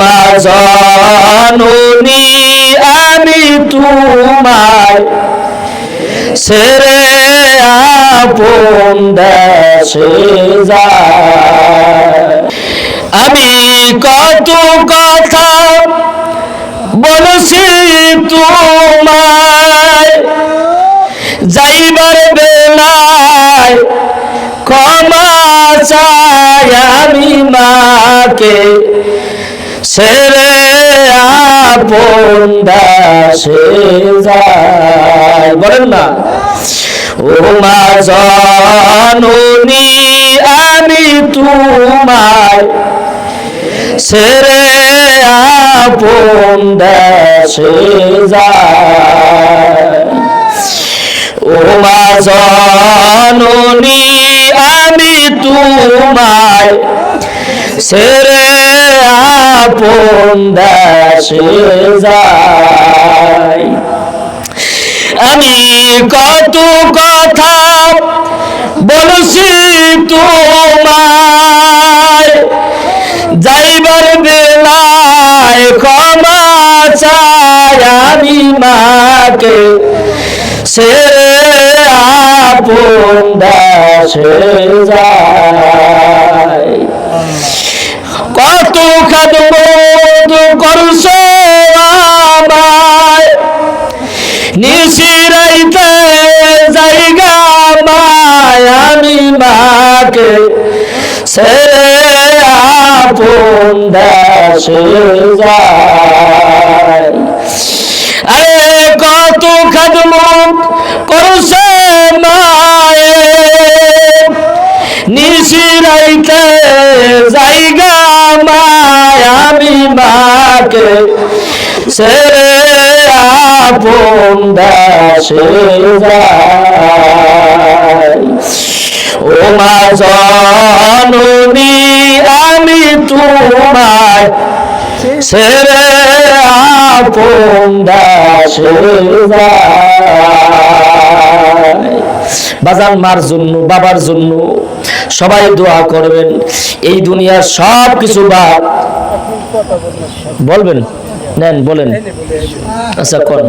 মা জননী আমি তোমায় ছেড়ে আপন দেশে আমি কত কথা বলছি তোমায়, যাইবার বেলায় ক্ষমা চাই আমি মাকে। ছেড়ে আপন দাসে যায়। বলেন না। ও মা জননী, আমি তোমায় ছেড়ে আপন দেশে যায়। ও মা জননী, আমি তোমায় ছেড়ে আপন দেশে যাই। আমি কত কথা বলছি তোমায়। যাইবার বেলায় ক্ষমা চাই আমি মাকে। সে আপন দাসে যায় কত খাদব করছ আমায়। নিশিরাইতে জায়গা মায় আমি মাকে। সে আপন দাসে যায়। আরে কত খাদম করছে মায়ে। নিশিরাইতে জায়গা মায় আমি মাকে সে আপন দাসে ও মা জননী, আমি তোমায় আপন দাসে বাজান মার জন্য, বাবার জন্য সবাই দোয়া করবেন। এই দুনিয়ার সব কিছু বা বলবেন? নেন বলেন। আচ্ছা কোন?